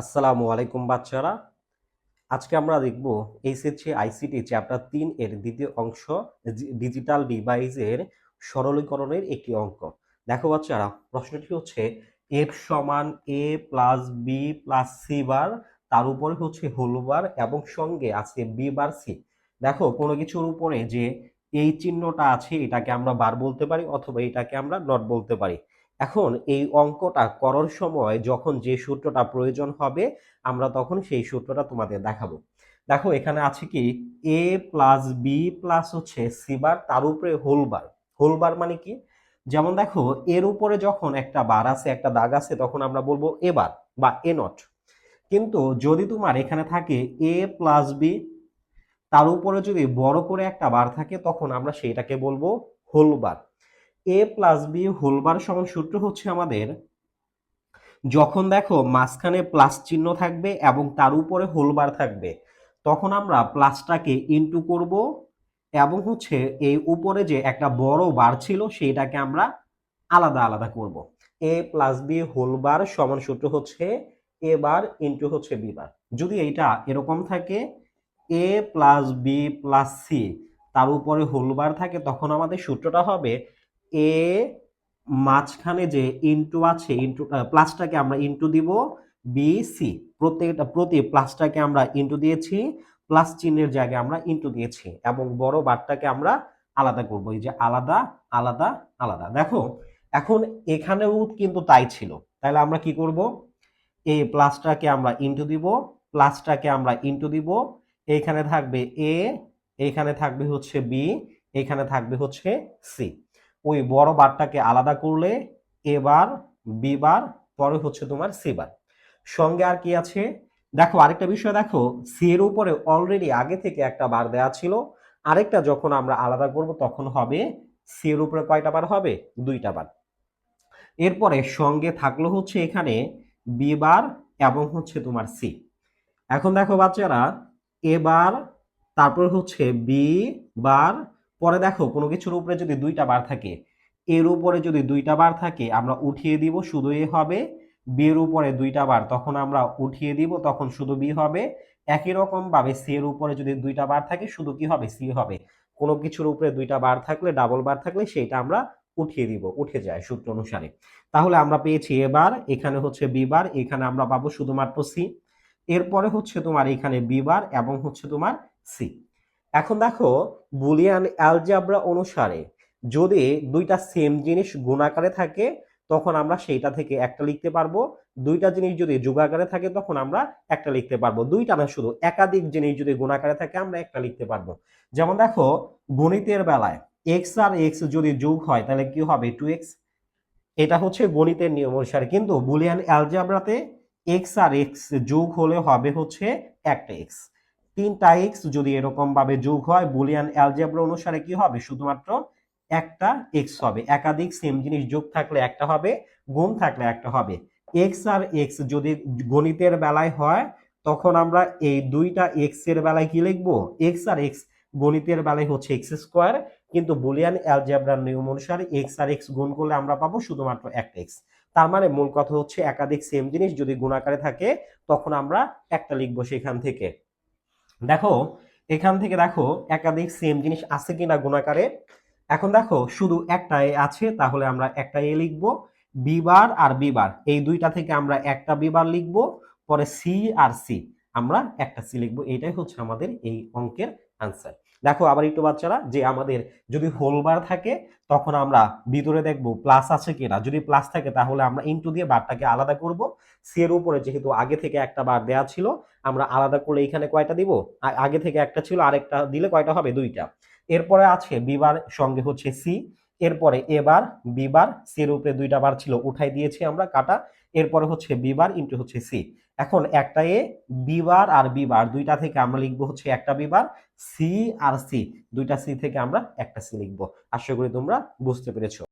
আসসালামু আলাইকুম বাচ্চারা। আজকে আমরা দেখব এইচএসসি আইসিটি চ্যাপ্টার তিন এর দ্বিতীয় অংশ ডিজিটাল ডিভাইসের সরলীকরণের একটি অঙ্ক। দেখো বাচ্চারা, প্রশ্নটি হচ্ছে এফ সমান A plus B plus C bar, তার উপরে হচ্ছে হোল বার এবং সঙ্গে আছে বি বার সি দেখো, কোনো কিছুর উপরে যে এই চিহ্নটা আছে, এটাকে আমরা বার বলতে পারি অথবা এটাকে আমরা নট বলতে পারি। এখন এই অঙ্কটা করার সময় যখন যে সূত্রটা প্রয়োজন হবে, আমরা তখন সেই সূত্রটা তোমাদের দেখাবো। দেখো, এখানে আছে কি? এ প্লাস বি প্লাস হচ্ছে সি বার তার উপরে হোল বার হোল বার মানে কি? যেমন দেখো, এর উপরে যখন একটা বার আছে, একটা দাগ আছে, তখন আমরা বলব এ বার বা এ নট কিন্তু যদি তোমার এখানে থাকে এ প্লাস বি তার উপরে যদি বড় করে একটা বার থাকে, তখন আমরা সেইটাকে বলব whole bar A plus B whole bar সমান সূত্র হচ্ছে আমাদের যখন দেখো মাঝখানে প্লাস চিহ্ন থাকবে এবং তার উপরে হোল বার থাকবে, তখন আমরা প্লাসটাকে ইনটু করব এবং হচ্ছে এই উপরে যে একটা বড় বার ছিল সেইটাকে আমরা আলাদা আলাদা করব। A plus B whole bar সমান সূত্র হচ্ছে এ বার ইনটু হচ্ছে বি বার যদি এইটা এরকম থাকে A plus B plus C তার উপরে হোল বার থাকে, তখন আমাদের সূত্রটা হবে এ মাঝখানে যে ইনটু আছে ইনটু প্লাসটাকে আমরা ইনটু দিব বি সি প্রত্যেকটা, প্রতি প্লাসটাকে আমরা ইনটু দিয়েছি প্লাস চিহ্নের জায়গায় আমরা ইনটু দিয়েছি এবং বড় বারটাকে আমরা আলাদা করব। এই যে আলাদা আলাদা আলাদা। দেখো, এখন এখানেও কিন্তু তাই ছিল। তাহলে আমরা কি করব? এই প্লাসটাকে আমরা ইনটু দিব প্লাসটাকে আমরা ইনটু দিব। এইখানে থাকবে এ এইখানে থাকবে হচ্ছে বি এখানে থাকবে হচ্ছে সি ওই বড় বারটাকে আলাদা করলে এবার, বিবার, পরে হচ্ছে তোমার সিবার। সঙ্গে আর কি আছে? দেখো, আরেকটা বিষয় দেখো সি এর উপরে অলরেডি আগে থেকে একটা বার দেওয়া ছিল। আরেকটা যখন আমরা আলাদা করব, তখন হবে সি এর উপরে কয়টা বার হবে? দুইটা বার। এরপরে সঙ্গে থাকল হচ্ছে এখানে বি বার এবং হচ্ছে তোমার সি। এখন দেখো বাচ্চারা, এবার, তারপর হচ্ছে বি বার পরে দেখো, কোনো কিছুর উপরে যদি দুইটা বার থাকে, এর উপরে যদি দুইটা বার থাকে, আমরা উঠিয়ে দিব, শুধু এ হবে, বি এর উপরে দুইটা বার, তখন আমরা উঠিয়ে দিব, তখন শুধু বি হবে। একই রকম ভাবে সি এর উপরে যদি দুইটা বার থাকে, শুধু কি হবে? সি হবে। কোনো কিছুর উপরে দুইটা বার থাকলে, ডাবল বার থাকলে সেইটা আমরা উঠিয়ে দিব, উঠে যায় সূত্র অনুসারে। তাহলে আমরা পেয়েছি এবার এখানে হচ্ছে বি বার, এখানে আমরা পাবো শুধুমাত্র সি। এরপরে হচ্ছে তোমার এখানে বি বার এবং হচ্ছে তোমার সি। এখন দেখো, বুলিয়ান অ্যালজাবরা অনুসারে যদি দুইটা সেম জিনিস গুণাকারে থাকে, তখন আমরা সেইটা থেকে একটা লিখতে পারব। দুইটা জিনিস যদি যোগাকারে থাকে, তখন আমরা একটা লিখতে পারব। দুইটা না, শুধু একাধিক জিনিস যদি গুণাকারে থাকে, আমরা একটা লিখতে পারব। যেমন দেখো, গণিতের বেলায় এক্স আর এক্স যদি যোগ হয়, তাহলে কি হবে? টু এক্স এটা হচ্ছে গণিতের নিয়ম অনুসারে। কিন্তু বুলিয়ান অ্যালজাবরাতে এক্স আর এক্স যোগ হলে হবে হচ্ছে একটা এক্স তিনটা এক্স যদি এরকম ভাবে যোগ হয়, বুলিয়ান অ্যালজেব্রা অনুসারে কি হবে? শুধুমাত্র একটা এক্স হবে। একাধিক সেম জিনিস যোগ থাকলে একটা হবে, গুণ থাকলে একটা হবে। এক্স আর এক্স যদি গণিতের বেলায় হয়, তখন আমরা এই দুইটা এক্সের বেলায় কি লিখব? এক্স আর এক্স গণিতের বেলায় হচ্ছে এক্স স্কোয়ার কিন্তু বুলিয়ান অ্যালজেব্রার নিয়ম অনুসারে এক্স আর এক্স গুণ করলে আমরা পাবো শুধুমাত্র একটা এক্স তার মানে মূল কথা হচ্ছে একাধিক সেম জিনিস যদি গুণাকারে থাকে, তখন আমরা একটা লিখব সেখান থেকে। দেখো, এখান থেকে দেখো, একাধিক সেম জিনিস আছে কিনা গুণাকারে। এখন দেখো, শুধু একটা এ আছে, তাহলে আমরা একটা এ লিখব বিবার আর বিবার এই দুইটা থেকে আমরা একটা বিবার লিখব, পরে সি আর সি আমরা একটা সি লিখব, এটাই হচ্ছে আমাদের এই অঙ্কের আনসার দেখো আবার একটু বাচ্চারা, যে আমাদের যদি হোল বার থাকে, তখন আমরা ভিতরে দেখব প্লাস আছে কিনা। যদি প্লাস থাকে, তাহলে আমরা ইনটু দিয়ে বারটাকে আলাদা করব। সি এর উপরে যেহেতু আগে থেকে একটা বার দেয়া ছিল, আমরা আলাদা করলে এখানে কয়টা দিব? আগে থেকে একটা ছিল, আরেকটা দিলে কয়টা হবে? দুইটা। এরপরে আছে বিবার সঙ্গে হচ্ছে সি এরপরে এবার বিবার সি এর উপরে দুইটা বার ছিল, উঠাই দিয়েছি আমরা কাটা। এরপরে হচ্ছে বিবার ইন্টু হচ্ছে সি এখন একটা এ বিবার আর বিবার দুইটা থেকে আমরা লিখব হচ্ছে একটা বিবার সি আর সি, দুইটা সি থেকে আমরা একটা সি লিখব। আশা করি তোমরা বুঝতে পেরেছ।